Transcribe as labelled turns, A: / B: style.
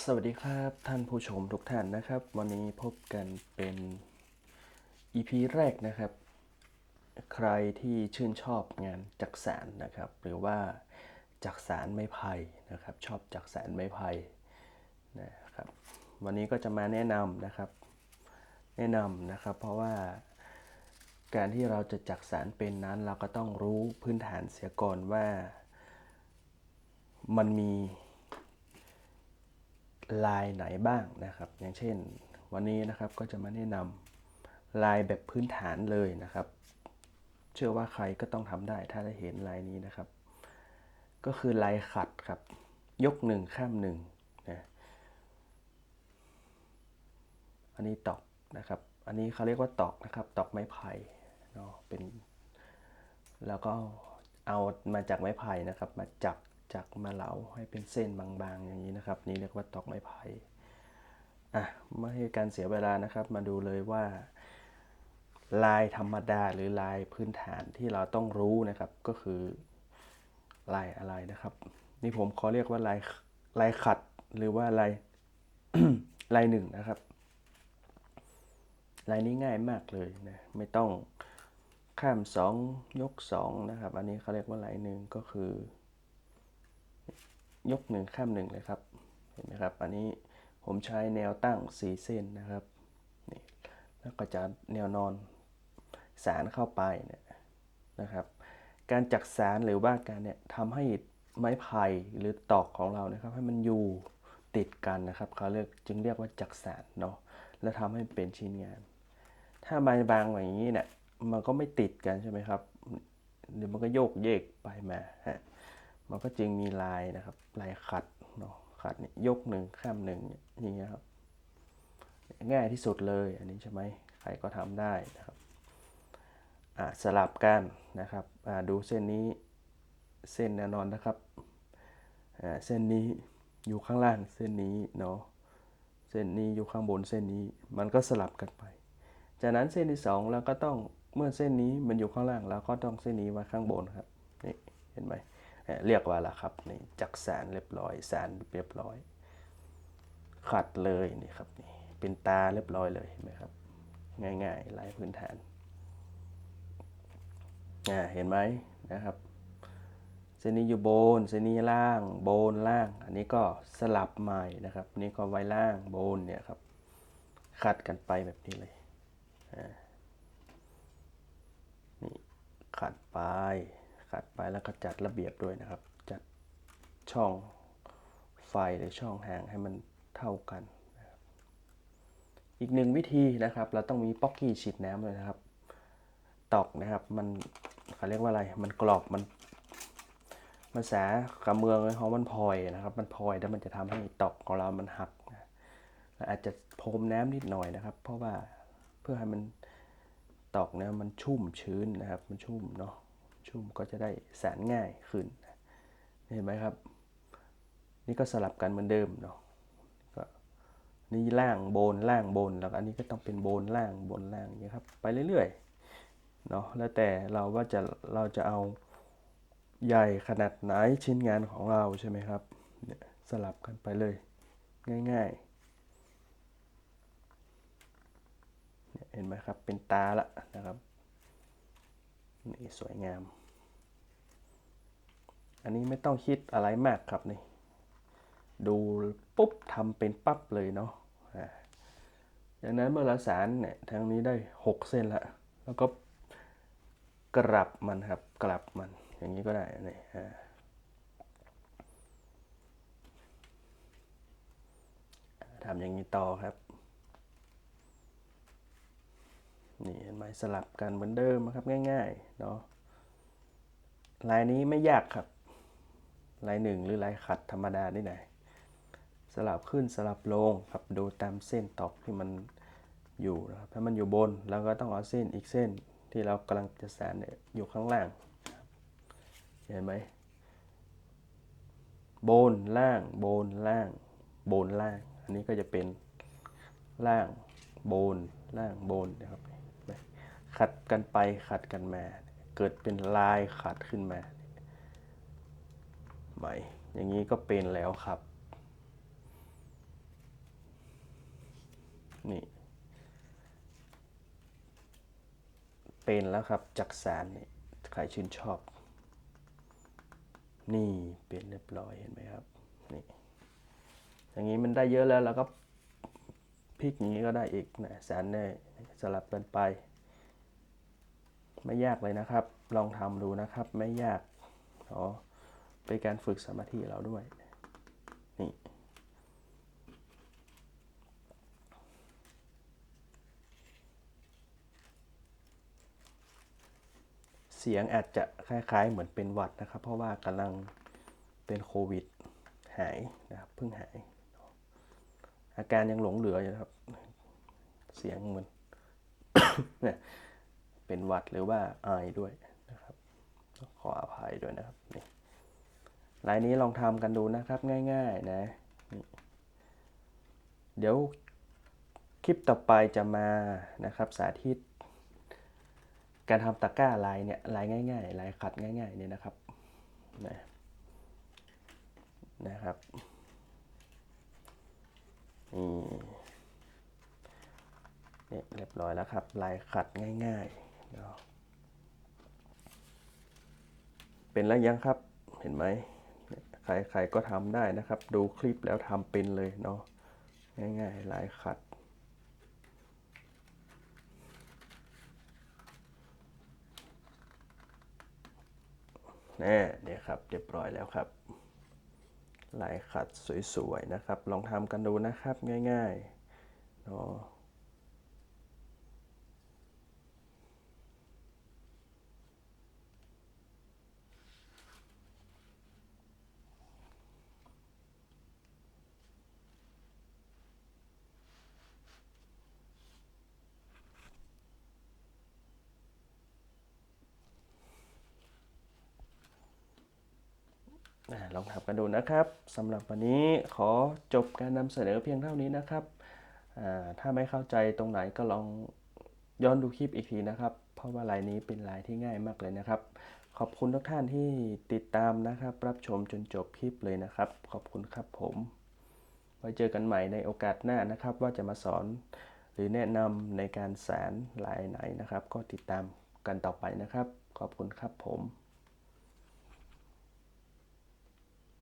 A: สวัสดีครับท่านผู้ชมทุกท่านนะครับ วันนี้พบกันเป็น EP แรกนะครับ ใครที่ชื่นชอบงานจักสารนะครับ หรือว่าจักสารไม้ไผ่นะครับ ชอบจักสารไม้ไผ่นะครับ วันนี้ก็จะมาแนะนำนะครับ แนะนำนะครับ เพราะว่าการที่เราจะจักสารเป็นนั้นเราก็ต้องรู้พื้นฐานเสียก่อนว่ามันมี ลายไหนบ้างนะครับ อย่างเช่นวันนี้นะครับก็จะมาแนะนำลายแบบพื้นฐานเลยนะครับ เชื่อว่าใครก็ต้องทำได้ถ้าได้เห็นลายนี้นะครับ ก็คือลายขัดครับ ยกหนึ่งข้ามหนึ่งนะอันนี้ตอกนะครับ อันนี้เขาเรียกว่าตอกนะครับ ตอกไม้ไผ่เนาะเป็น แล้วก็เอามาจากไม้ไผ่นะครับ มาจับ จากมาเหลาให้เป็นเส้นบางๆ อย่างนี้นะครับ นี่เรียกว่าตอกไม้ไผ่อะไม่ให้การเสียเวลานะครับ มาดูเลยว่า ลายธรรมดาหรือลายพื้นฐานที่เราต้องรู้นะครับ ก็คือลายอะไรนะครับ นี่ผมขอเรียกว่าลายลายขัดหรือว่าลายลายหนึ่งนะครับลายนี้ง่ายมากเลยนะไม่ต้องข้ามสองยกสองนะครับ อันนี้เขาเรียกว่าลายหนึ่งก็คือ ยกหนึ่งข้ามหนึ่งเลยครับ เห็นไหมครับ อันนี้ผมใช้แนวตั้งสีเส้นนะครับนี่แล้วก็จะแนวนอนสารเข้าไปเนี่ยนะครับ การจักสารหรือว่าการเนี่ยทำให้ไม้ไผ่หรือตอกของเรานะครับ ให้มันอยู่ติดกันนะครับเขาเรียกจึงเรียกว่าจักสารเนาะแล้วทำให้เป็นชิ้นงาน ถ้าใบบางอย่างนี้เนี่ยมันก็ไม่ติดกันใช่ไหมครับเดี๋ยวมันก็โยกเยกไปมาฮะ มันก็จึงมีลายนะครับ ลายขัดเนาะขัดเนี่ยยกหนึ่งข้ามหนึ่งอย่างเงี้ยครับง่ายที่สุดเลยอันนี้ใช่ไหมใครก็ทำได้นะครับอ่าสลับกันนะครับอ่าดูเส้นนี้เส้นแน่นอนนะครับอ่าเส้นนี้อยู่ข้างล่างเส้นนี้เนาะเส้นนี้อยู่ข้างบนเส้นนี้มันก็สลับกันไป จากนั้นเส้นที่สองเราก็ต้องเมื่อเส้นนี้มันอยู่ข้างล่างเราก็ต้องเส้นนี้มาข้างบนครับนี่เห็นไหม เรียกว่าละครับนี่จักสารเรียบร้อย สารเรียบร้อย ขัดเลยนี่ครับนี่เป็นตาเรียบร้อยเลยเห็นไหมครับ ง่ายๆลายพื้นฐานอ่าเห็นไหมนะครับเส้นนี้อยู่บนเส้นนี้ล่างโบนล่าง อันนี้ก็สลับใหม่นะครับ นี่ก็ไว้ล่างโบนเนี่ยครับขัดกันไปแบบนี้เลยนี่ขัดไป ขัดไปแล้วก็จัดระเบียบด้วยนะครับ จัดช่องไฟหรือช่องห่างให้มันเท่ากัน อีกหนึ่งวิธีนะครับ เราต้องมีป๊อกกี้ฉีดน้ำเลยนะครับ ตอกนะครับมันเขาเรียกว่าอะไรมันกรอบมันภาษากำเมืองเขามันพลอยนะครับมันพลอยแล้วมันจะทำให้ตอกของเรามันหักนะอาจจะพรมน้ำนิดหน่อยนะครับ เพราะว่าเพื่อให้มันตอกเนี่ยมันชุ่มชื้นนะครับ มันชุ่มเนาะ ชุ่มก็จะได้แสารง่ายขึ้น เห็นไหมครับ นี่ก็สลับกันเหมือนเดิมเนาะก็นี่ล่างโบนล่างโบน แล้วอันนี้ก็ต้องเป็นโบนล่างโบนล่างอย่างนี้ครับ ไปเรื่อยๆเนาะแล้วแต่เราว่าจะเราจะเอาใหญ่ขนาดไหนชิ้นงานของเราใช่ไหมครับเนี่ยสลับกันไปเลย ง่ายๆเห็นไหมครับเป็นตาละนะครับนี่สวยงาม อันนี้ไม่ต้องคิดอะไรมากครับนี่ ดูปุ๊บทำเป็นปั๊บเลยเนาะดังนั้นเมื่อเราสารเนี่ยทางนี้ได้ 6 เส้นละ แล้วก็กลับมันครับ กลับมัน อย่างนี้ก็ได้นี่ทำอย่างนี้ต่อครับ นี่เห็นไหมสลับกันเหมือนเดิมนะครับง่าย ๆ เนาะลายนี้ไม่ยากครับ ลายหนึ่งหรือลายขัดธรรมดานี่ไหนสลับขึ้นสลับลงครับดูตามเส้นตอกที่มันอยู่นะครับถ้ามันอยู่บนเราก็ต้องเอาเส้นอีกเส้นที่เรากำลังจะสานเนี่ยอยู่ข้างล่าง เห็นไหมบนล่างบนล่างบนล่าง อันนี้ก็จะเป็นล่างบนล่างบนนะครับขัดกันไปขัดกันมา เกิดเป็นลายขัดขึ้นมา ใหม่ อย่างนี้ก็เป็นแล้วครับ นี่ เป็นแล้วครับจักสารนี่ใครชื่นชอบ นี่เป็นเรียบร้อยเห็นไหมครับ นี่ อย่างนี้มันได้เยอะแล้วเราก็พลิกอย่างนี้ก็ได้อีกนะแสนเน่สลับกันไป ไม่ยากเลยนะครับ ลองทำดูนะครับ ไม่ยากอ๋อ เป็นการฝึกสมาธิเราด้วยนี่เสียงอาจจะคล้ายๆ เหมือนเป็นหวัดนะครับ เพราะว่ากำลังเป็นโควิดหายนะครับเพิ่งหาย อาการยังหลงเหลืออยู่นะครับ เสียงเหมือนเนี่ยเป็นหวัดหรือว่าไอด้วยนะครับ ขออภัยด้วยนะครับนี่ ลายนี้ลองทำกันดูนะครับง่ายๆนะ เดี๋ยวคลิปต่อไปจะมานะครับสาธิต การทำตะกร้าลายเนี่ยลายง่ายๆลายขัดง่ายๆเนี่ยนะครับนะนะครับนี่เรียบร้อยแล้วครับลายขัดง่ายๆเนาะเป็นแล้วยังครับเห็นไหม ใครๆก็ทำได้นะครับ ดูคลิปแล้วทำเป็นเลยเนาะง่ายๆลายขัดแน่เนี่ยครับเรียบร้อยแล้วครับ ลายขัดสวยๆนะครับ ลองทำกันดูนะครับง่ายๆเนาะ ลองทำกันดูนะครับสำหรับวันนี้ขอจบการนำเสนอเพียงเท่านี้นะครับถ้าไม่เข้าใจตรงไหนก็ลองย้อนดูคลิปอีกทีนะครับ เพราะว่าลายนี้เป็นลายที่ง่ายมากเลยนะครับ ขอบคุณทุกท่านที่ติดตามนะครับ รับชมจนจบคลิปเลยนะครับ ขอบคุณครับผม ไว้เจอกันใหม่ในโอกาสหน้านะครับ ว่าจะมาสอนหรือแนะนำในการสารลายไหนนะครับ ก็ติดตามกันต่อไปนะครับ ขอบคุณครับผม